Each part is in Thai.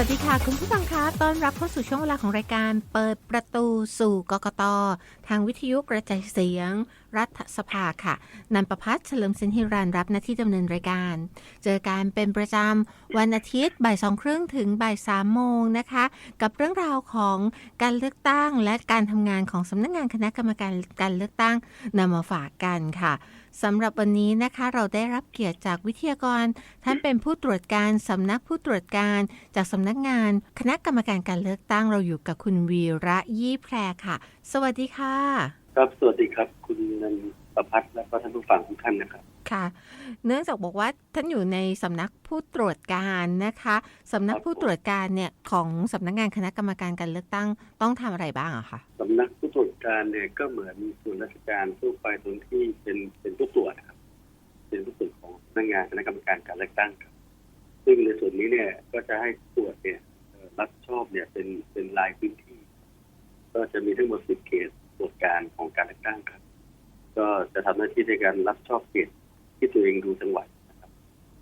วัสดีค่ะ คุณผู้ฟังคะต้อนรับเข้าสู่ช่วงเวลาของรายการเปิดประตูสู่กกต ทางวิทยุกระจายเสียง รัฐสภาค่ะ นันประพัฒน์เฉลิมสินธิรันรับหน้าที่ดำเนินรายการ เจอการเป็นประจำวันอาทิตย์บ่ายสองครึ่งถึงบ่ายสามโมงนะคะ กับเรื่องราวของการเลือกตั้งและการทำงานของสำนักงานคณะกรรมการการเลือกตั้งนำมาฝากกันค่ะ สำหรับวันนี้นะคะเราได้รับเกียรติจากวิทยากร ท่านเป็นผู้ตรวจการสำนักผู้ตรวจการ จากสำนักงาน คณะกรรมการการเลือกตั้งเราอยู่กับคุณวีระยี่แพรค่ะ สวัสดีค่ะ ครับสวัสดีครับ คุณนันประพัฒน์และก็ท่านผู้ฟังทุกท่านนะครับค่ะ เนื่องจากบอกว่าท่านอยู่ในสำนักผู้ตรวจการนะคะสำนักผู้ตรวจการเนี่ยของสำนักงานคณะกรรมการการเลือกตั้งต้องทำอะไรบ้างอะคะสำนักผู้ตรวจการเนี่ยก็เหมือนส่วนราชการทั่วไปตรงที่เป็นเป็นผู้ตรวจครับเป็นผู้ตรวจของสำนักงานคณะกรรมการการเลือกตั้งครับ ซึ่งในส่วนนี้เนี่ยก็จะให้ตรวจเนี่ยรับผิดชอบเนี่ยเป็นเป็นรายพื้นที่ ก็จะมีทั้งหมดสิบเขตตรวจการของการเลือกตั้งครับ ก็จะทำหน้าที่ในการรับผิดชอบเขต ที่ตัวเองดูจังหวัดนะครับ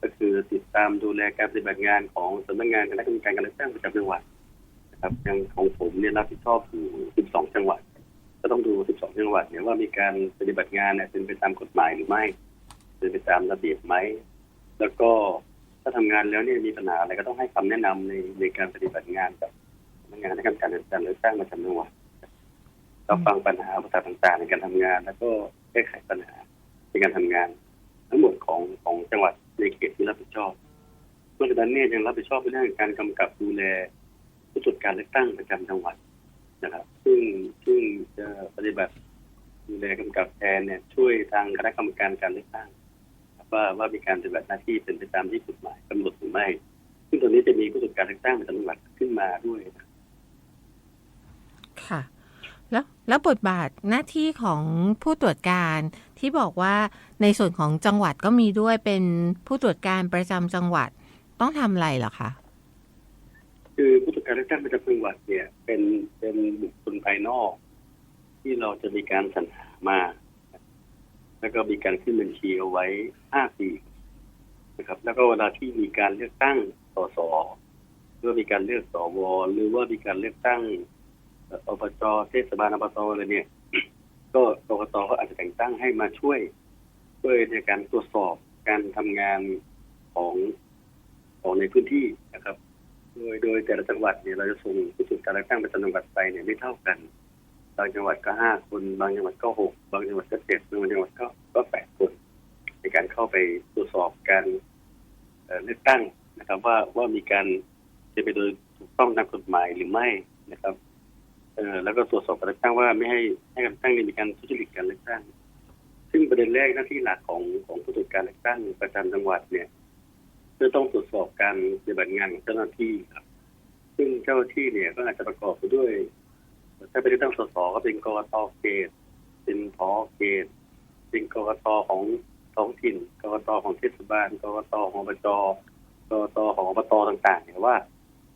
ก็คือติดตามดูแลการปฏิบัติงานของสำนักงานคณะกรรมการการเลือกตั้งประจำจังหวัดนะครับอย่างของผมเนี่ยรับผิดชอบอยู่ 12 จังหวัด ก็ต้องดู 12 จังหวัดเนี่ยว่ามีการปฏิบัติงานเนี่ยเป็นไปตามกฎหมายหรือไม่เป็นไปตามระเบียบไหมแล้วก็ถ้าทำงานแล้วเนี่ยมีปัญหาอะไรก็ต้องให้คำแนะนำในในการปฏิบัติงานกับพนักงานในการมการการเลือกตั้งประจำจังหวัดก็ฟังปัญหาปสรรคต่างๆ ในการทำงาน แล้วก็แก้ไขปัญหาในการทำงาน ของของจังหวัดในเขตที่รับผิดชอบนอกจากนั้นเนี่ยยังรับผิดชอบในเรื่องการกำกับดูแลผู้ตรวจการเลือกตั้งประจำจังหวัดนะครับ ซึ่งซึ่งจะปฏิบัติดูแลกำกับแทนเนี่ย ช่วยทางคณะกรรมการการเลือกตั้งว่าว่ามีการปฏิบัติหน้าที่เป็นไปตามที่กฎหมายกำหนดหรือไม่ ซึ่งตอนนี้จะมีผู้ตรวจการเลือกตั้งประจำจังหวัดขึ้นมาด้วยค่ะ แล้วแล้วบทบาทหน้าที่ของผู้ตรวจการที่บอกว่าในส่วนของจังหวัดก็มีด้วยเป็นผู้ตรวจการประจำจังหวัดต้องทำอะไรเหรอคะคือผู้ตรวจการเลือกตั้งประจำจังหวัดเนี่ย เป็นเป็นบุคคลภายนอก ที่เราจะมีการสรรหามา แล้วก็มีการขึ้นบัญชีเอาไว้ห้าปีนะครับ แล้วก็เวลาที่มีการเลือกตั้งสสหรือว่ามีการเลือกสวหรือว่ามีการเลือกตั้ง อบจเทศบาลอบตอะไรเนี่ย ก็กกตก็อาจจะแต่งตั้งให้มาช่วยช่วยในการตรวจสอบการทำงานของของในพื้นที่นะครับ โดยโดยแต่ละจังหวัดเนี่ยเราจะส่งผู้ตรวจการเลือกตั้งประจำจังหวัดไปเนี่ยไม่เท่ากันบางจังหวัดก็ห้าคน บางจังหวัดก็หกบางจังหวัดก็เจ็ดบางจังหวัดก็ก็แปดคน ในการเข้าไปตรวจสอบการเอ่อเลือกตั้งนะครับ ว่าว่ามีการเป็นไปโดยถูกต้องตามกฎหมายหรือไม่นะครับ แล้วก็ตรวจสอบการเลือกตั้งว่าไม่ให้ให้การเลือกตั้งนี่ยมีการทุจริตการเลือกตั้ง ซึ่งประเด็นแรกหน้าที่หลักของของผู้ตรวจการเลือกตั้งประจำจังหวัดเนี่ยจะต้องตรวจสอบการปฏิบัติงานของเจ้าหน้าที่ครับ ซึ่งเจ้าหน้าที่เนี่ยก็อาจจะประกอบไปด้วย ถ้าเป็นเลือกตั้งสสก็เป็นกกตเขตเป็นพอเขตเป็นกกตของท้องถิ่นกกตของเทศบาลกกตของอบจกกตของอบตต่างๆเนี่ยว่า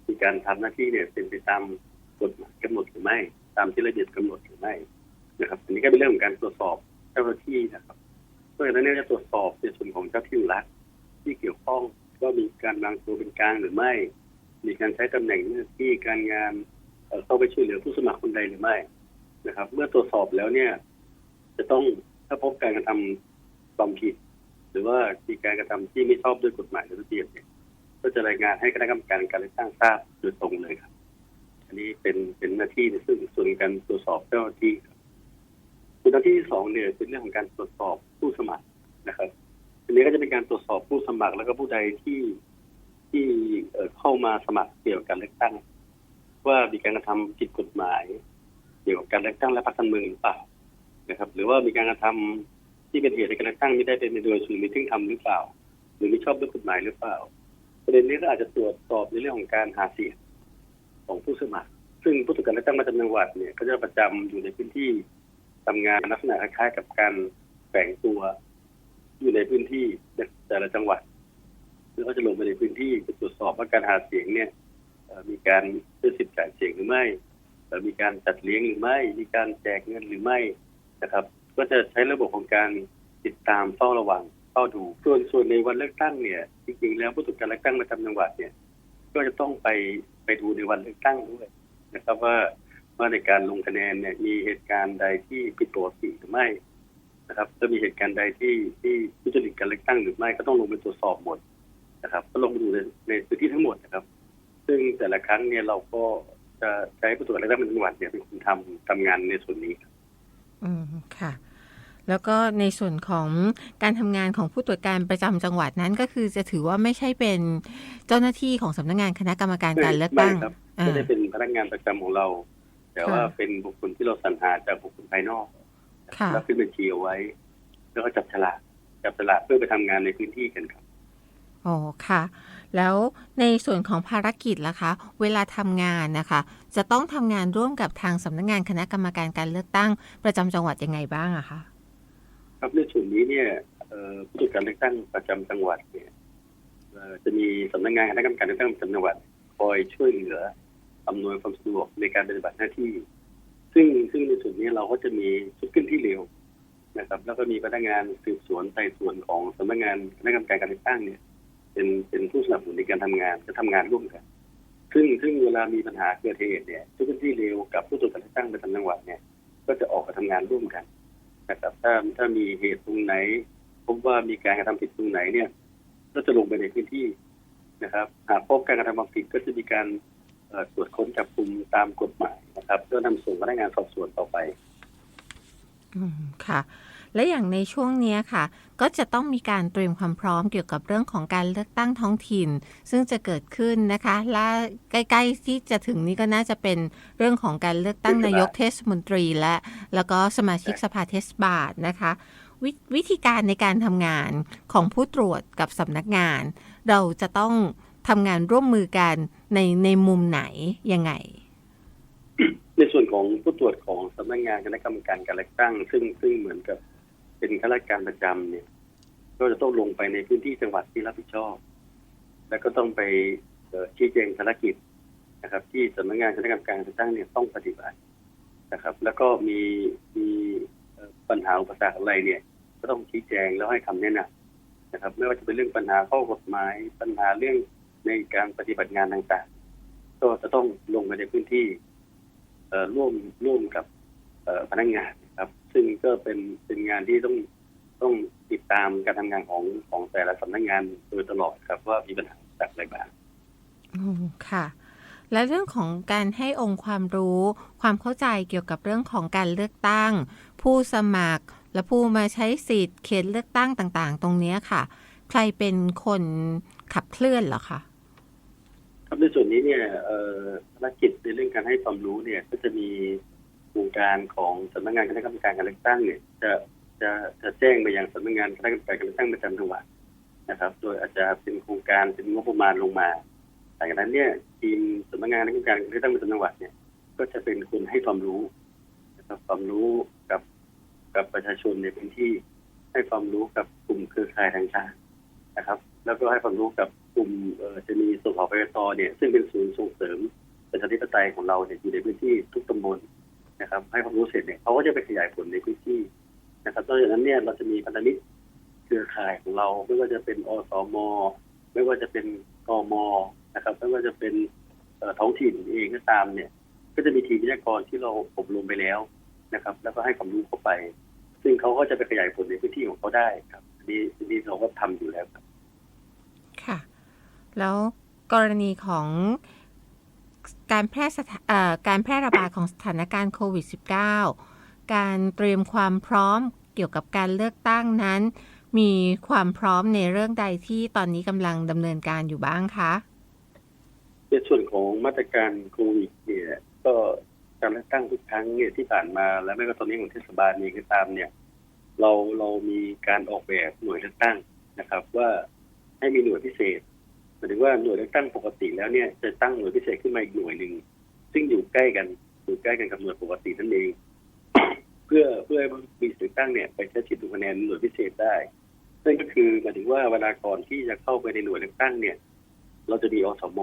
มีการทำหน้าที่เนี่ยเป็นไปตามกฎหมายกำหนดหรือไม่ ตามที่ระเบียบกำหนดหรือไม่นะครับ อันนี้ก็เป็นเรื่องของการตรวจสอบเจ้าหน้าที่นะครับเพราะฉะนั้นเนี่ยจะตรวจสอบในส่วนของเจ้าที่รัฐที่เกี่ยวข้องว่ามีการวางตัวเป็นกลางหรือไม่ มีการใช้ตำแหน่งหน้าที่การงานเข้าไปช่วยเหลือผู้สมัครคนใดหรือไม่นะครับ เมื่อตรวจสอบแล้วเนี่ย จะต้องถ้าพบการกระทำความผิด หรือว่ามีการกระทำที่ไม่ชอบด้วยกฎหมายหรือระเบียบเนี่ยก็จะรายงานให้คณะกรรมการการเลือกตั้งทราบโดยตรงเลยครับ อันนี้เป็นเป็นหน้าที่ซึ่งส่วนการตรวจสอบเจ้าหน้าที่ครับส่วนหน้าที่ที่สองเนี่ยเป็นเรื่องของการตรวจสอบผู้สมัครนะครับอันนี้ก็จะเป็นการตรวจสอบผู้สมัครแล้วก็ผู้ใดที่ที่เข้ามาสมัครเกี่ยวกับการเลือกตั้ง ว่ามีการกระทำผิดกฎหมาย เกี่ยวกับการเลือกตั้งและพรรคการเมืองหรือเปล่านะครับ หรือว่ามีการกระทำที่เป็นเหตุในการเลือกตั้งไม่ได้เป็นโดยสุริทึ่งทำหรือเปล่า หรือไม่ชอบด้วยกฎหมายหรือเปล่า ประเด็นนี้ก็อาจจะตรวจสอบในเรื่องของการหาเสียง ของผู้สมัคร ซึ่งผู้ตรวจการเลือกตั้งประจำจังหวัดเนี่ยก็จะประจำอยู่ในพื้นที่ทำงานลักษณะคล้ายๆกับการแฝงตัวอยู่ในพื้นที่แต่ละจังหวัดแล้วก็จะลงไปในพื้นที่ไปตรวจสอบว่าการหาเสียงเนี่ยมีการซื้อสิทธิ์จ่ายเสียงหรือไม่เอ่อมีการจัดเลี้ยงหรือไม่ มีการแจกเงินหรือไม่นะครับ ก็จะใช้ระบบของการติดตามเฝ้าระวังเฝ้าดูส่วนส่วนในวันเลือกตั้งเนี่ย จริงๆแล้วผู้ตรวจการเลือกตั้งประจำจังหวัดเนี่ย ก็จะต้องไป ไปดูในวันเลือกตั้งด้วยนะครับว่าว่าในการลงคะแนนเนี่ยมีเหตุการณ์ใดที่ผิดปกติหรือไม่นะครับถ้ามีเหตุการณ์ใดที่ที่ทุจริตการเลือกตั้งหรือไม่ก็ต้องลงไปตรวจสอบหมดนะครับ ก็ลงไปดูในในพื้นที่ทั้งหมดนะครับ ซึ่งแต่ละครั้งเนี่ยเราก็จะใช้ผู้ตรวจเลือกตั้งเป็นจังหวัดเนี่ยเป็นคนทำทำงานในส่วนนี้อืมค่ะ แล้วก็ในส่วนของการทำงานของผู้ตรวจการประจำจังหวัดนั้นก็คือจะถือว่าไม่ใช่เป็นเจ้าหน้าที่ของสำนักงานคณะกรรมการการเลือกตั้งไม่ครับอ่าไม่ได้เป็นพนักงานประจำของเรา แต่ว่าค่ะเป็นบุคคลที่เราสรรหาจากบุคคลภายนอกค่ะแล้วขึ้นบัญชีเอาไว้ แล้วก็จับฉลากจับฉลากเพื่อไปทำงานในพื้นที่กันครับอ๋อค่ะ แล้วในส่วนของภารกิจล่ะคะ เวลาทำงานนะคะ จะต้องทำงานร่วมกับทางสำนักงานคณะกรรมการการเลือกตั้ง ประจำจังหวัดยังไงบ้างอะคะ ครับในส่วนนี้เนี่ยผู้ตรวจการเลือกตั้งประจำจังหวัดเนี่ยจะมีสำนักงานคณะกรรมการเลือกตั้งประจำจังหวัด คอยช่วยเหลืออำนวยความสะดวกในการปฏิบัติหน้าที่ ซึ่งซึ่งในส่วนนี้เราก็จะมีชุดขึ้นที่เร็วนะครับ แล้วก็มีพนักงานสืบสวนไต่สวนของสำนักงานคณะกรรมการการเลือกตั้งเนี่ย เป็นเป็นผู้สนับสนุนในการทำงานจะทำงานร่วมกัน ซึ่งซึ่งเวลามีปัญหาเกิดเหตุเนี่ยชุดขึ้นที่เร็วกับผู้ตรวจการเลือกตั้งประจำจังหวัดเนี่ย ก็จะออกมาทำงานร่วมกัน นะครับถ้าถ้ามีเหตุตรงไหน พบว่ามีการกระทำผิดตรงไหนเนี่ย ก็จะลงไปในพื้นที่นะครับ หากพบการกระทำความผิดก็จะมีการตรวจค้นจับกลุ่มตามกฎหมายนะครับเพื่อนำส่งพนักงานสอบสวนต่อไปอืมค่ะ และอย่างในช่วงนี้ค่ะ ก็จะต้องมีการเตรียมความพร้อมเกี่ยวกับเรื่องของการเลือกตั้งท้องถิ่น ซึ่งจะเกิดขึ้นนะคะ และใกล้ๆที่จะถึงนี้ก็น่าจะเป็นเรื่องของการเลือกตั้งนายกเทศมนตรี และแล้วก็สมาชิกสภาเทศบาลนะคะววิธีการในการทำงานของผู้ตรวจกับสำนักงาน เราจะต้องทำงานร่วมมือกันในในมุมไหนยังไง ในส่วนของผู้ตรวจของสำนักงานคณะกรรมการการเลือกตั้ง ซึ่งซึ่งเหมือนกับ เป็นข้าราชการประจำเนี่ย ก็จะต้องลงไปในพื้นที่จังหวัดที่รับผิดชอบ แล้วก็ต้องไปชี้แจงภารกิจนะครับ ที่สำนักงานคณะกรรมการการเลือกตั้งเนี่ยต้องปฏิบัตินะครับ แล้วก็มีมีปัญหาอุปสรรคอะไรเนี่ย ก็ต้องชี้แจงแล้วให้คำแนะนำนะครับ ไม่ว่าจะเป็นเรื่องปัญหาข้อกฎหมาย ปัญหาเรื่องในการปฏิบัติงานต่างๆ ก็จะต้องลงไปในพื้นที่ร่วมร่วมกับพนักงาน ซึ่งก็เป็นเป็นงานที่ต้องต้องติดตามการทำงานของของแต่ละสำนักงานโดยตลอดครับ ว่ามีปัญหาจากอะไรบ้างอืมค่ะ และเรื่องของการให้องค์ความรู้ ความเข้าใจเกี่ยวกับเรื่องของการเลือกตั้ง ผู้สมัคร และผู้มาใช้สิทธิ์เขตเลือกตั้งต่าง ๆ ตรงเนี้ยค่ะ ใครเป็นคนขับเคลื่อนเหรอคะครับในส่วนนี้เนี่ยเอ่อภารกิจในเรื่องการให้ความรู้เนี่ย ก็จะมีโค รงการของสำนักงานคณะกรรมการการเลือกตั้งเนี่ยจะจะจะแจ้งไปยังสำนักงานคณะกรรมการการเลือกตั้งประจำจังหวัดนะครับ โดยอาจจะเป็นโครงการเป็นงบประมาณลงมาหลังจากนั้นเนี่ยทีมสำนักงานคณะกรรมการการเลือกตั้งประจำจังหวัดเนี่ย ก็จะเป็นคนให้ความรู้นะครับความรู้กับกับประชาชนในพื้นที่ให้ความรู้กับกลุ่มเครือข่ายต่างๆนะครับ แล้วก็ให้ความรู้กับกลุ่มเอ่อจะมีสพปตเนี่ย ซึ่งเป็นศูนย์ส่งเสริมประชาธิปไตยของเราเนี่ยอยู่ในพื้นที่ทุกตำบล นะครับให้ความรู้เสร็จเนี่ยเขาก็จะไปขยายผลในพื้นที่นะครับนอกจากนั้นเนี่ยเราจะมีพันธมิตรเครือข่ายของเราไม่ว่าจะเป็นอสมไม่ว่าจะเป็นกมนะครับ ไม่ว่าจะเป็นท้องถิ่นเองก็ตามเนี่ย ก็จะมีทีมวิทยากรที่เราอบรมไปแล้วนะครับ แล้วก็ให้ความรู้เข้าไป ซึ่งเขาก็จะไปขยายผลในพื้นที่ของเขาได้ครับอันนี้อันนี้เราก็ทำอยู่แล้วครับ ค่ะ แล้วกรณีของ การแพร่การแพร่ระบาดของสถานการณ์โควิด -19 การเตรียมความพร้อมเกี่ยวกับการเลือกตั้งนั้น มีความพร้อมในเรื่องใดที่ตอนนี้กำลังดำเนินการอยู่บ้างคะในส่วนของมาตรการโควิดเนี่ยก็การเลือกตั้งทุกครั้งเนี่ยที่ผ่านมาและไม่ว่าตอนนี้ของเทศบาลเองก็ตามเนี่ย เราเรามีการออกแบบหน่วยเลือกตั้งนะครับ ว่าให้มีหน่วยพิเศษ มายถึงว่าหน่วยเลือกตั้งปกติแล้วเนี่ยจะตั้งหน่วยพิเศษขึ้นมาอีกหน่วยหนึ่งซึ่งอยู่ใกล้กันอยู่ใกล้กันกับหน่วยปกตินั่นเอง เพื่อเพื่อให้มีสิทธิ์ตั้งเนี่ยไปใช้สิทธิ์ลงคะแนนหน่วยพิเศษได้นั่นก็คือหมายถึงว่าเวลาก่อนที่จะเข้าไปในหน่วยเลือกตั้งเนี่ย เราจะมีอสม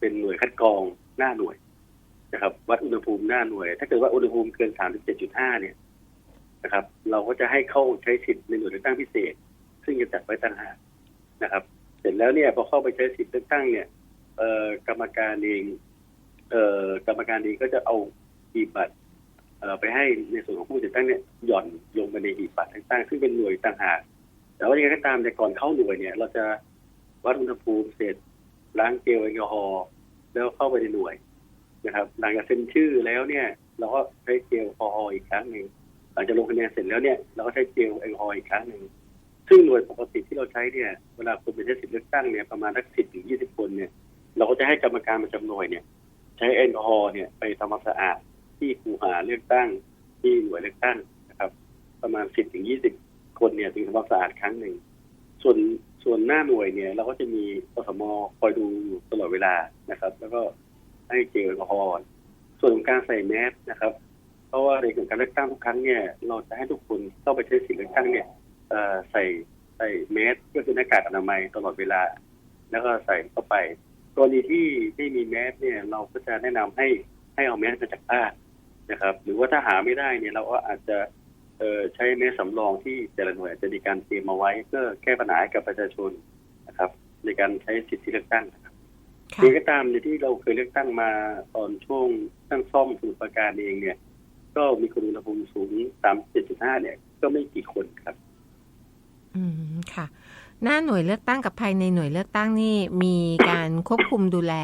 เป็นหน่วยคัดกรองหน้าหน่วยนะครับ วัดอุณหภูมิหน้าหน่วย ถ้าเกิดว่าอุณหภูมิเกิน 37.5 เนี่ยนะครับ เราก็จะให้เข้าใช้สิทธิ์ในหน่วยเลือกตั้งพิเศษ ซึ่งจะจัดไว้ต่างหากนะครับ ร็จแล้วเนี่ยพอเข้าไปใช้สิทธิ์เลือกตั้งเนี่ยเอ่อกรรมการเองเอ่อกรรมการเองก็จะเอาหีบบัตรเอ่อไปให้ในส่วนของผู้ติดตั้งเนี่ยหย่อนลงไปในหีบบัตรต่างๆซึ่งเป็นหน่วยต่างหากแต่ว่ายังไงก็ตามในก่อนเข้าหน่วยเนี่ย เราจะวัดอุณหภูมิเสร็จล้างเจลแอลกอฮอล์แล้วเข้าไปในหน่วยนะครับหลังจากเซ็นชื่อแล้วเนี่ยเราก็ใช้เจลแอลกอฮอล์อีกครั้งหนึ่งหลังจากลงคะแนนเสร็จแล้วเนี่ยเราก็ใช้เจลแอลกอฮอล์อีกครั้งหนึ่ง ซึ่งหน่วยปกติที่เราใช้เนี่ยเวลาคนไปใช้สิทธิเลือกตั้งเนี่ยประมาณสักสิบถึงยี่สิบคนเนี่ย เราก็จะให้กรรมการประจำหน่วยเนี่ย ใช้แอลกอฮอล์เนี่ยไปทำความสะอาดที่คูหาเลือกตั้งที่หน่วยเลือกตั้งนะครับ ประมาณสิบถึงยี่สิบคนเนี่ยถึงทำความสะอาดครั้งหนึ่งส่วนส่วนหน้าหน่วยเนี่ย เราก็จะมีอสมคอยดูอยู่ตลอดเวลานะครับ แล้วก็ให้เจลแอลกอฮอล์ส่วนของการใส่แมสนะครับ เพราะว่าในการเลือกตั้งทุกครั้งเนี่ย เราจะให้ทุกคนเข้าไปใช้สิทธิเลือกตั้งเนี่ย ใส่ใส่แมสก็คือหน้ากากอนามัยตลอดเวลา แล้วก็ใส่เข้าไปกรณีที่ที่มีแมสเนี่ยเราก็จะแนะนำให้ให้เอาแมสมาจากบ้านนะครับ หรือว่าถ้าหาไม่ได้เนี่ยเราก็อาจจะเอ่อใช้แมสสำรองที่แต่ละหน่วยอาจจะมีการเตรียมมาไว้เพื่อแก้ปัญหาให้กับประชาชนนะครับ ในการใช้สิทธิเลือกตั้งนะครับค่ะเองก็ตามในที่เราเคยเลือกตั้งมาตอนช่วงตั้งซ่อมสมุทรปราการเองเนี่ย ก็มีคนอุณหภูมิสูง37.5เนี่ย ก็ไม่กี่คนครับ อืมค่ะ หน้าหน่วยเลือกตั้งกับภายในหน่วยเลือกตั้งนี่มีการควบคุมดูแล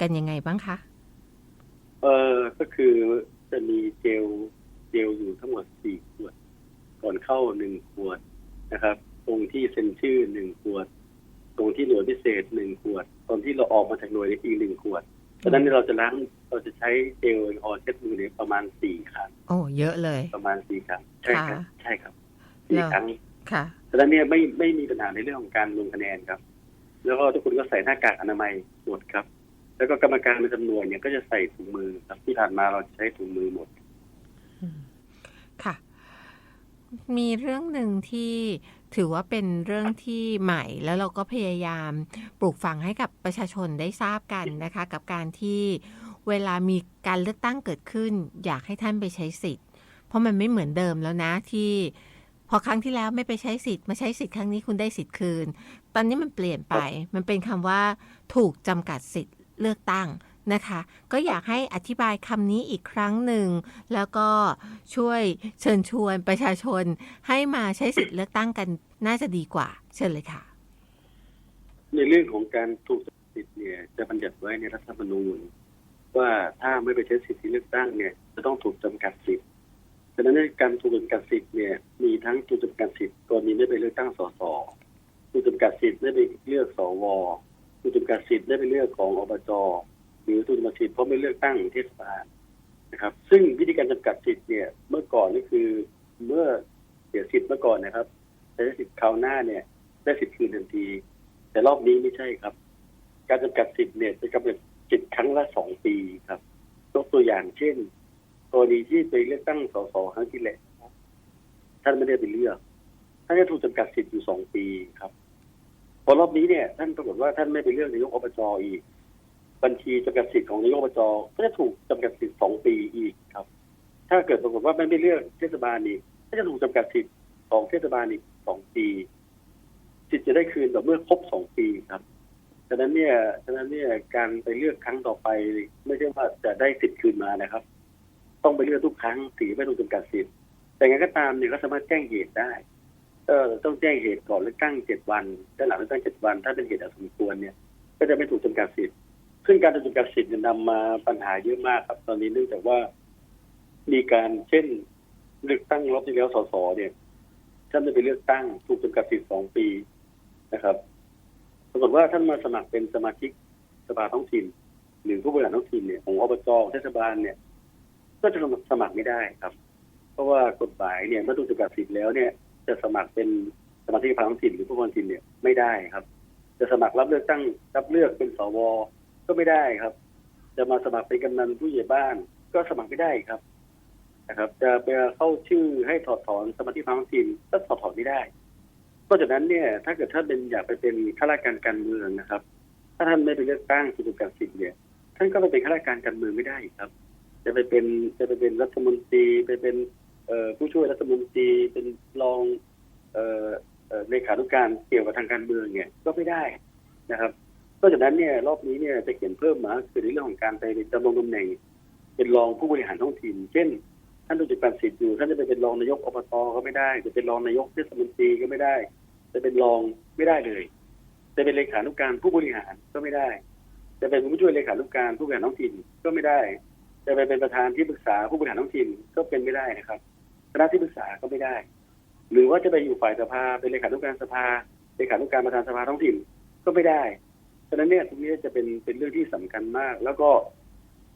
กันยังไงบ้างคะ เออก็คือจะมีเจลเจลอยู่ทั้งหมดสี่ขวด ก่อนเข้าหนึ่งขวดนะครับ ตรงที่เซ็นชื่อหนึ่งขวด ตรงที่หน่วยพิเศษหนึ่งขวด ตอนที่เราออกมาจากหน่วยอีกหนึ่งขวดเพราะฉะนั้นเราจะล้างเราจะใช้เจลแอลกอฮอล์เช็ดมือเนี่ยประมาณสี่ครั้งโอ้เยอะเลย ประมาณสี่ครั้งใช่ครับค่ะใช่ครับสี่ครั้งค่ะ ฉะนั้นเนี่ยไม่ไม่มีปัญหาในเรื่องของการลงคะแนนครับ แล้วก็ทุกคนก็ใส่หน้ากากอนามัยหมดครับ แล้วก็กรรมการประจำหน่วยเนี่ยก็จะใส่ถุงมือครับที่ผ่านมาเราใช้ถุงมือหมดค่ะ มีเรื่องหนึ่งที่ถือว่าเป็นเรื่องที่ใหม่แล้วเราก็พยายามปลูกฝังให้กับประชาชนได้ทราบกันนะคะ กับการที่เวลามีการเลือกตั้งเกิดขึ้น อยากให้ท่านไปใช้สิทธิ์ เพราะมันไม่เหมือนเดิมแล้วนะที่ พอครั้งที่แล้วไม่ไปใช้สิทธิ์มาใช้สิทธิ์ครั้งนี้คุณได้สิทธิ์คืน ตอนนี้มันเปลี่ยนไป มันเป็นคำว่าถูกจำกัดสิทธิ์เลือกตั้งนะคะ ก็อยากให้อธิบายคำนี้อีกครั้งหนึ่ง แล้วก็ช่วยเชิญชวนประชาชนให้มาใช้สิทธิ์เลือกตั้งกันน่าจะดีกว่า เชิญเลยค่ะ ในเรื่องของการถูกจำกัดสิทธิ์เนี่ย จะบัญญัติไว้ในรัฐธรรมนูญ ว่าถ้าไม่ไปใช้สิทธิเลือกตั้งเนี่ย จะต้องถูกจำกัดสิทธิ์ฉะนั้นในการถูกจำกัดสิทธิ์เนี่ยมี ทั้งถูกจำกัดสิทธิ์กรณีไม่ไปเลือกตั้งสสถูกจำกัดสิทธิ์ไม่ไปเลือกสวถูกจำกัดสิทธิ์ไม่ไปเลือกของอบจหรือถูกจำกัดสิทธิ์เพราะไม่เลือกตั้งเทศบาลนะครับ ซึ่งวิธีการจำกัดสิทธิ์เนี่ยเมื่อก่อนนี่คือเมื่อเสียสิทธิ์เมื่อก่อนนะครับใช้สิทธิ์คราวหน้าเนี่ย ได้สิทธิ์คืนทันที แต่รอบนี้ไม่ใช่ครับ การจำกัดสิทธิ์เนี่ยจะกำหนดสิทธิ์ครั้งละสองปีครับยกตัวอย่างเช่นกรณีที่ไปเลือกตั้งสสครั้งที่แล้ว ท่านไม่ได้ไปเลือกท่านจะถูกจำกัดสิทธิ์อยู่สองปีครับพอรอบนี้เนี่ย ท่านปรากฏว่าท่านไม่ไปเลือกนายกอบจอีก บัญชีจำกัดสิทธิ์ของนายกอบจก็จะถูกจำกัดสิทธิ์สองปีอีกครับ ถ้าเกิดปรากฏว่าไม่ไปเลือกเทศบาลอีกก็จะถูกจำกัดสิทธิ์ของเทศบาลอีกสองปีสิทธิ์จะได้คืนต่อเมื่อครบสองปีครับฉะนั้นเนี่ยฉะนั้นเนี่ยการไปเลือกครั้งต่อไป ไม่ใช่ว่าจะได้สิทธิ์คืนมานะครับ ต้องไปเลือกทุกครั้งถึงไม่ถูกจำกัดสิทธิ์ แต่ไงก็ตามเนี่ยก็สามารถแจ้งเหตุได้เออต้องแจ้งเหตุก่อนเลือกตั้งเจ็ดวันและหลังเลือกตั้งเจ็ดวัน ถ้าเป็นเหตุอันสมควรเนี่ย ก็จะไม่ถูกจำกัดสิทธิ์ซึ่งการถูกจำกัดสิทธิ์เนี่ยนำมาปัญหาเยอะมากครับ ตอนนี้เนื่องจากว่า มีการเช่น เลือกตั้งรอบที่แล้วสสเนี่ยท่านได้ไปเลือกตั้งถูกจำกัดสิทธิ์สองปีนะครับปรากฏว่าท่านมาสมัครเป็นสมาชิกสภาท้องถิ่นหรือผู้บริหารท้องถิ่นเนี่ยของอบจเทศบาลเนี่ย ก็จะสมัครไม่ได้ครับ ราะว่ากฎหมายเนี่ยเมื่อถูกจำกัดสิทธิ์แล้วเนี่ยจะสมัครเป็นสมาชิกสภาท้องถิ่นหรือผู้แทนท้องถิ่นเนี่ยไม่ได้ครับ จะสมัครรับเลือกตั้งรับเลือกเป็นสวก็ไม่ได้ครับ จะมาสมัครเป็นกำนันผู้ใหญ่บ้าน ก็สมัครไม่ได้ครับนะครับ จะไปเข้าชื่อให้ถอดถอนสมาชิกสภาท้องถิ่นก็ถอดถอนไม่ได้เพราะฉะนั้นเนี่ย ถ้าเกิดท่านเป็นอยากไปเป็นข้าราชการการเมืองนะครับ ถ้าท่านไม่ไปเลือกตั้งถูกจำกัดสิทธิ์เนี่ย ท่านก็ไปเป็นข้าราชการการเมืองไม่ได้ครับ จะไปเป็นจะไปเป็นรัฐมนตรีไปเป็น ผู้ช่วยรัฐมนตรีเป็นรองเลขานุการเกี่ยวกับทางการเมืองเนี่ยก็ไม่ได้นะครับเพราะฉะนั้นเนี่ยรอบนี้เนี่ยจะเขียนเพิ่มมาคือในเรื่องของการไปดำรงตำแหน่ง เป็นรองผู้บริหารท้องถิ่น เช่น ท่านถูกจำกัดสิทธิ์อยู่ท่านจะไปเป็นรองนายกอบตก็ไม่ได้ จะเป็นรองนายกเทศมนตรีก็ไม่ได้ จะเป็นรองไม่ได้เลย จะเป็นเลขานุการผู้บริหารก็ไม่ได้ จะเป็นผู้ช่วยเลขานุการผู้บริหารท้องถิ่นก็ไม่ได้ จะไปเป็นประธานที่ปรึกษาผู้บริหารท้องถิ่นก็เป็นไม่ได้นะครับ คณะที่ปรึกษาก็ไม่ได้ หรือว่าจะไปอยู่ฝ่ายสภาเป็นเลขานุการสภาเลขานุการประธานสภาท้องถิ่นก็ไม่ได้ฉะนั้นเนี่ยตรงนี้จะเป็นเป็นเรื่องที่สำคัญมาก แล้วก็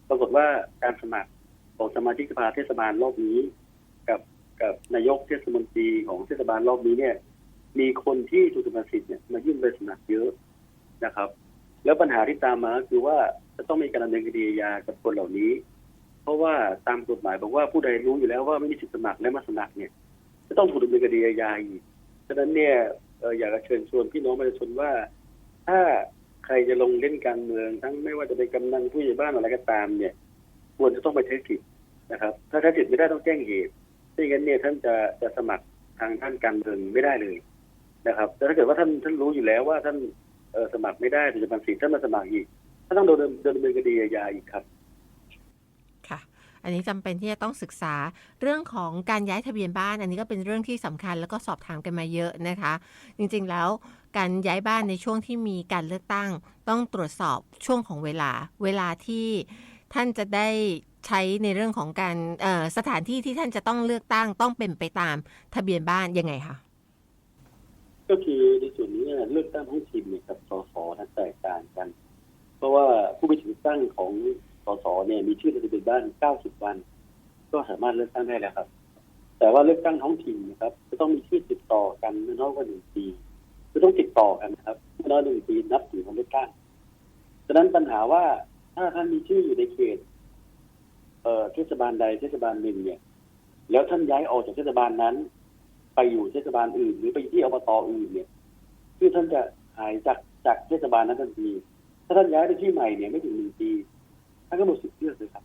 ปรากฏว่าการสมัครของสมาชิกสภาเทศบาลรอบนี้ กับกับนายกเทศมนตรีของเทศบาลรอบนี้เนี่ย มีคนที่ถูกจำกัดสิทธิ์เนี่ยมายื่นใบสมัครเยอะนะครับ แล้วปัญหาที่ตามมาคือว่าจะต้องมีการดำเนินคดีอาญากับคนเหล่านี้ เพราะว่าตามกฎหมายบอกว่าผู้ใดรู้อยู่แล้วว่าไม่มีสิทธิสมัครและมาสมัครเนี่ยจะต้องถูกดำเนินคดีอาญาอีกฉะนั้นเนี่ยอยากจะเชิญชวนพี่น้องประชาชนว่า ถ้าใครจะลงเล่นการเมือง ทั้งไม่ว่าจะเป็นกำนันผู้ใหญ่บ้านอะไรก็ตามเนี่ยควรจะต้องไปใช้สิทธิ์นะครับ ถ้าใช้สิทธิ์ไม่ได้ต้องแจ้งเหตุไม่งั้นเนี่ยท่านจะจะสมัครทางด้านการเมืองไม่ได้เลยนะครับแต่ถ้าเกิดว่าท่านท่านรู้อยู่แล้วว่าท่านเออสมัครไม่ได้ถูกจำกัดสิทธิ์ท่านมาสมัครอีกท่านต้องโดนดำเนินคดีอาญาอีกครับ อันนี้จำเป็นที่จะต้องศึกษาเรื่องของการย้ายทะเบียนบ้าน อันนี้ก็เป็นเรื่องที่สำคัญแล้วก็สอบถามกันมาเยอะนะคะ จริงๆแล้วการย้ายบ้านในช่วงที่มีการเลือกตั้ง ต้องตรวจสอบช่วงของเวลา เวลาที่ท่านจะได้ใช้ในเรื่องของการสถานที่ที่ท่านจะต้องเลือกตั้งต้องเป็นไปตามทะเบียนบ้านยังไงคะก็คือในส่วนนี้เลือกตั้งท้องถิ่นเนี่ยกับสสนั้นแตกต่างกัน เพราะว่าผู้ไปถือตั้งของ สสเนี่ยมีชื่อในทะเบียนบ้าน90วัน ก็สามารถเลือกตั้งได้แล้วครับ แต่ว่าเลือกตั้งท้องถิ่นนะครับจะต้องมีชื่อติดต่อกันไม่น้อยกว่าหนึ่งปีคือต้องติดต่อกันนะครับไม่น้อยหนึ่งปีนับถึงวันเลือกตั้งฉะนั้นปัญหาว่าถ้าท่านมีชื่ออยู่ในเขตเอ่อเทศบาลใดเทศบาลหนึ่งเนี่ย แล้วท่านย้ายออกจากเทศบาลนั้น ไปอยู่เทศบาลอื่น หรือไปที่อบตอื่นเนี่ยคือท่านจะหายจากจากเทศบาลนั้นทันที ถ้าท่านย้ายไปที่ใหม่เนี่ยไม่ถึงหนึ่งปี ท่านก็หมดสิทธิ์เลือกเลยครับ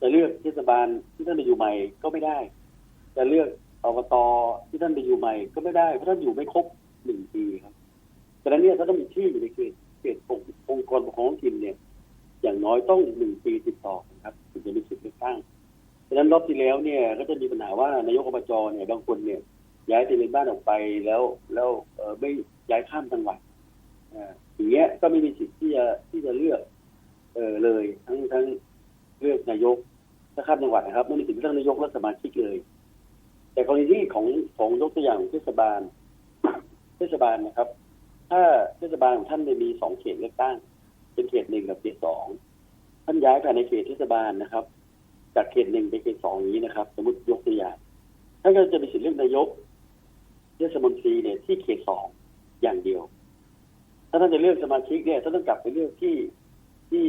จะเลือกเทศบาลที่ท่านไปอยู่ใหม่ก็ไม่ได้ จะเลือกอบตที่ท่านไปอยู่ใหม่ก็ไม่ได้เพราะท่านอยู่ไม่ครบหนึ่งปีครับฉะนั้นเนี่ยถ้าต้องมีชื่ออยู่ในเขตเขตองค์กรปกครองท้องถิ่นเนี่ย อย่างน้อยต้องหนึ่งปีติดต่อครับถึงจะมีสิทธิ์เลือกตั้งฉะนั้นรอบที่แล้วเนี่ยก็จะมีปัญหาว่านายกอบจเนี่ยบางคนเนี่ย ย้ายทะเบียนบ้านออกไปแล้วแล้วเออไม่ย้ายข้ามจังหวัดอ่าอย่างเงี้ยก็ไม่มีสิทธิ์ที่จะที่จะเลือก เออเลย ทั้งทั้งเลือกนายกถ้าข้ามจังหวัดนะครับ ไม่มีสิทธิ์เลือกนายกและสมาชิกเลย แต่กรณีที่ของของยกตัวอย่างเทศบาล เทศบาลนะครับ ถ้าเทศบาลของท่านมีสองเขตเลือกตั้ง เป็นเขตหนึ่งกับเขตสองท่านย้ายภายในเขตเทศบาลนะครับ จากเขตหนึ่งไปเขตสองนี้นะครับ สมมติยกตัวอย่างท่านก็จะมีสิทธิ์เลือกนายกเทศมนตรีเนี่ยที่เขตสองอย่างเดียว ถ้าท่านจะเลือกสมาชิกเนี่ยท่านต้องกลับไปเลือกที่ ที่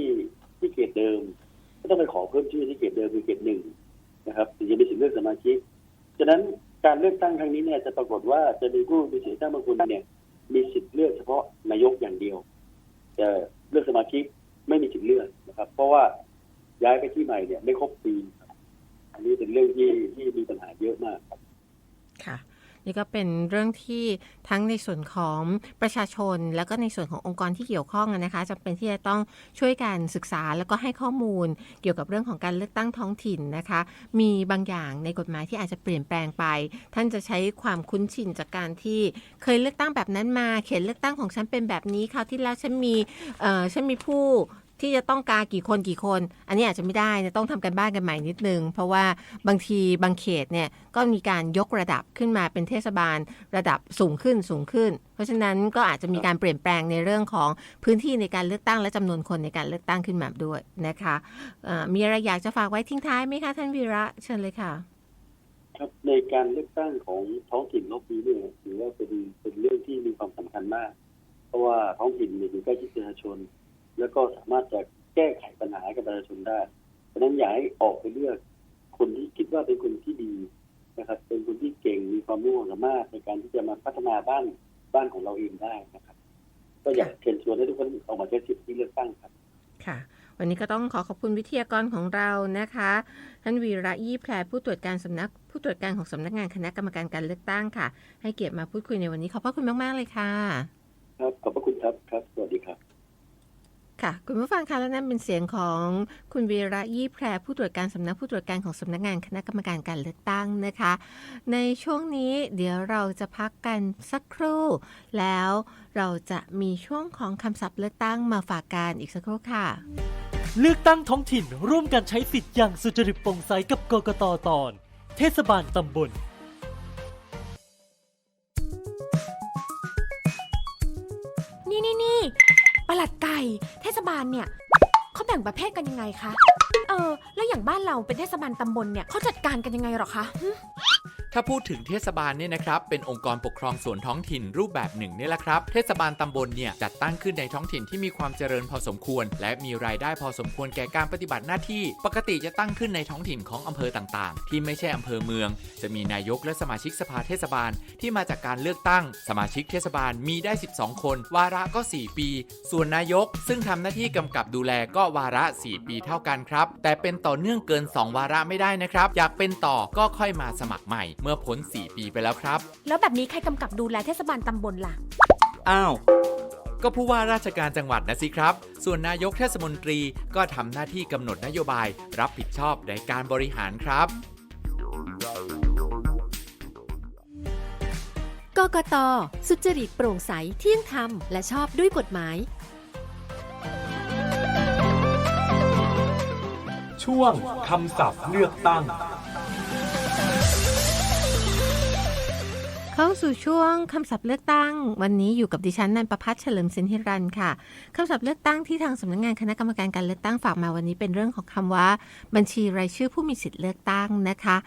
ที่เขตเดิม ก็ต้องไปขอเพิ่มชื่อที่เขตเดิมคือเขตหนึ่งนะครับถึงจะมีสิทธิ์เลือกสมาชิกฉะนั้นการเลือกตั้งครั้งนี้เนี่ยจะปรากฏว่าจะมีผู้มีสิทธิ์ตั้งบางคนเนี่ย มีสิทธิ์เลือกเฉพาะนายกอย่างเดียวแต่เลือกสมาชิกไม่มีสิทธิ์เลือกนะครับ เพราะว่าย้ายไปที่ใหม่เนี่ยไม่ครบปี อันนี้เป็นเรื่องที่ที่มีปัญหาเยอะมากครับ นี่ก็เป็นเรื่องที่ทั้งในส่วนของประชาชน แล้วก็ในส่วนขององค์กรที่เกี่ยวข้องนะคะจำเป็นที่จะต้องช่วยกันศึกษาแล้วก็ให้ข้อมูล เกี่ยวกับเรื่องของการเลือกตั้งท้องถิ่นนะคะ มีบางอย่างในกฎหมายที่อาจจะเปลี่ยนแปลงไป ท่านจะใช้ความคุ้นชินจากการที่เคยเลือกตั้งแบบนั้นมา เขตเลือกตั้งของฉันเป็นแบบนี้คราวที่แล้วฉันมีฉันมีผู้ ที่จะต้องกากี่คนกี่คน อันนี้อาจจะไม่ได้นะต้องทำกันบ้านกันใหม่นิดนึง เพราะว่าบางทีบางเขตเนี่ยก็มีการยกระดับขึ้นมาเป็นเทศบาลระดับสูงขึ้นสูงขึ้น เพราะฉะนั้นก็อาจจะมีการเปลี่ยนแปลงในเรื่องของพื้นที่ในการเลือกตั้งและจำนวนคนในการเลือกตั้งขึ้นมาด้วยนะคะมีอะไรอยากจะฝากไว้ทิ้งท้ายไหมคะท่านวีระเชิญเลยค่ะครับในการเลือกตั้งของท้องถิ่นรอบนี้เนี่ยถือว่าเป็นเป็นเรื่องที่มีความสำคัญมาก เพราะว่าท้องถิ่นเนี่ยอยู่ใกล้ชิดประชาชน แล้วก็สามารถจะแก้ไขปัญหาให้กับประชาชนได้เพราะฉะนั้นอยากให้ออกไปเลือกคนที่คิดว่าเป็นคนที่ดีนะครับ เป็นคนที่เก่งมีความรู้ความสามารถในการที่จะมาพัฒนาบ้านบ้านของเราเองได้นะครับ ก็อยากเชิญชวนให้ทุกคนออกมาใช้สิทธิเลือกตั้งครับ ค่ะ วันนี้ก็ต้องขอขอบคุณวิทยากรของเรานะคะท่านวีระยี่แพรผู้ตรวจการสำนัก ผู้ตรวจการของสำนักงานคณะกรรมการการเลือกตั้งค่ะ ให้เกียรติมาพูดคุยในวันนี้ขอบพระคุณมาก ๆ เลยค่ะ ครับขอบพระคุณครับครับ สวัสดีครับ ค่ะ คุณผู้ฟังคะและนั่นเป็นเสียงของคุณวีระยี่แพรผู้ตรวจการสำนักผู้ตรวจการของสำนักงานคณะกรรมการการเลือกตั้งนะคะ ในช่วงนี้เดี๋ยวเราจะพักกันสักครู่ แล้วเราจะมีช่วงของคำศัพท์เลือกตั้งมาฝากกันอีกสักครู่ค่ะ เลือกตั้งท้องถิ่นร่วมกันใช้สิทธิ์อย่างสุจริตโปร่งใสกับกกตตอน เทศบาลตำบลนี่นี่นี่ประหลัดไก่ เทศบาลเนี่ยเขาแบ่งประเภทกันยังไงคะ เออ แล้วอย่างบ้านเราเป็นเทศบาลตำบลเนี่ยเขาจัดการกันยังไงหรอคะ ถ้าพูดถึงเทศบาลเนี่ยนะครับ เป็นองค์กรปกครองส่วนท้องถิ่นรูปแบบหนึ่งเนี่ยแหละครับ เทศบาลตำบลเนี่ยจัดตั้งขึ้นในท้องถิ่นที่มีความเจริญพอสมควร และมีรายได้พอสมควรแก่การปฏิบัติหน้าที่ ปกติจะตั้งขึ้นในท้องถิ่นของอำเภอต่างๆ ที่ไม่ใช่อำเภอเมือง จะมีนายกและสมาชิกสภาเทศบาลที่มาจากการเลือกตั้ง สมาชิกเทศบาลมีได้ 12 คน วาระก็ 4 ปี ส่วนนายก ซึ่งทำหน้าที่กำกับดูแลก็วาระ 4 ปีเท่ากันครับ แต่เป็นต่อเนื่องเกิน 2 วาระไม่ได้นะครับ อยากเป็นต่อก็ค่อยมาสมัครใหม่มื่อพ้น 4 ปีไปแล้วครับ แล้วแบบนี้ใครกำกับดูแลเทศบาลตำบลล่ะ อ้าว ก็ผู้ว่าราชการจังหวัดนะสิครับ ส่วนนายกเทศมนตรีก็ทำหน้าที่กำหนดนโยบาย รับผิดชอบในการบริหารครับกกต สุจริตโปร่งใสเที่ยงธรรม และชอบด้วยกฎหมาย ช่วงคำศัพท์เลือกตั้ง เข้าสู่ช่วงคำศัพท์เลือกตั้ง วันนี้อยู่กับดิฉันนันประพัฒน์เฉลิมสินธิรันค่ะคำศัพท์เลือกตั้งที่ทางสำนักงานคณะกรรมการการเลือกตั้งฝากมาวันนี้เป็นเรื่องของคำว่า บัญชีรายชื่อผู้มีสิทธิ์เลือกตั้งนะคะ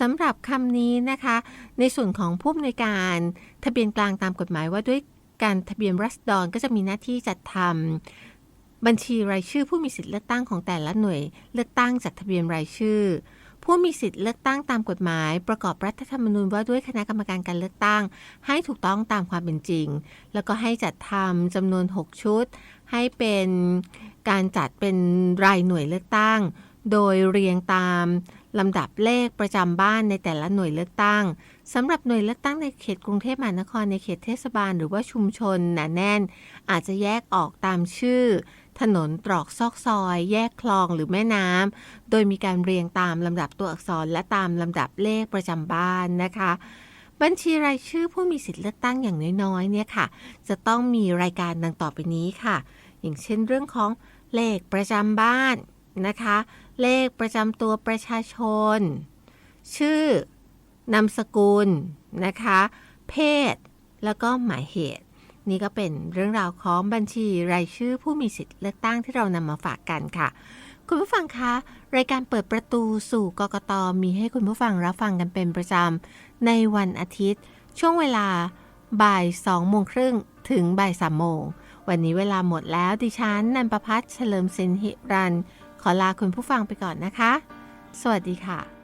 สำหรับคำนี้นะคะ ในส่วนของผู้อำนวยการทะเบียนกลางตามกฎหมายว่าด้วยการทะเบียนรัษฎรก็จะมีหน้าที่จัดทำบัญชีรายชื่อผู้มีสิทธิ์เลือกตั้งของแต่ละหน่วย เลือกตั้งจากทะเบียนรายชื่อ ผู้มีสิทธิ์เลือกตั้งตามกฎหมาย ประกอบรัฐธรรมนูญว่าด้วยคณะกรรมการการเลือกตั้ง ให้ถูกต้องตามความเป็นจริง แล้วก็ให้จัดทำจำนวน 6 ชุด ให้เป็นการจัดเป็นรายหน่วยเลือกตั้ง โดยเรียงตามลำดับเลขประจำบ้านในแต่ละหน่วยเลือกตั้งสำหรับหน่วยเลือกตั้งในเขตกรุงเทพมหานครในเขตเทศบาล หรือว่าชุมชนหนาแน่น อาจจะแยกออกตามชื่อ ถนนตรอกซอกซอย แยกคลองหรือแม่น้ำ โดยมีการเรียงตามลำดับตัวอักษรและตามลำดับเลขประจำบ้านนะคะ บัญชีรายชื่อผู้มีสิทธิ์เลือกตั้งอย่างน้อยๆเนี่ยค่ะ จะต้องมีรายการดังต่อไปนี้ค่ะ อย่างเช่นเรื่องของเลขประจำบ้านนะคะ เลขประจำตัวประชาชน ชื่อนามสกุลนะคะ เพศ แล้วก็หมายเหตุ นี่ก็เป็นเรื่องราวของบัญชีรายชื่อผู้มีสิทธิ์เลือกตั้งที่เรานำมาฝากกันค่ะ คุณผู้ฟังคะ รายการเปิดประตูสู่กกตมีให้คุณผู้ฟังรับฟังกันเป็นประจำในวันอาทิตย์ ช่วงเวลาบ่ายสองโมงครึ่งถึงบ่ายสามโมง วันนี้เวลาหมดแล้วดิฉันนันประพัฒน์เฉลิมสินหิรัน ขอลาคุณผู้ฟังไปก่อนนะคะ สวัสดีค่ะ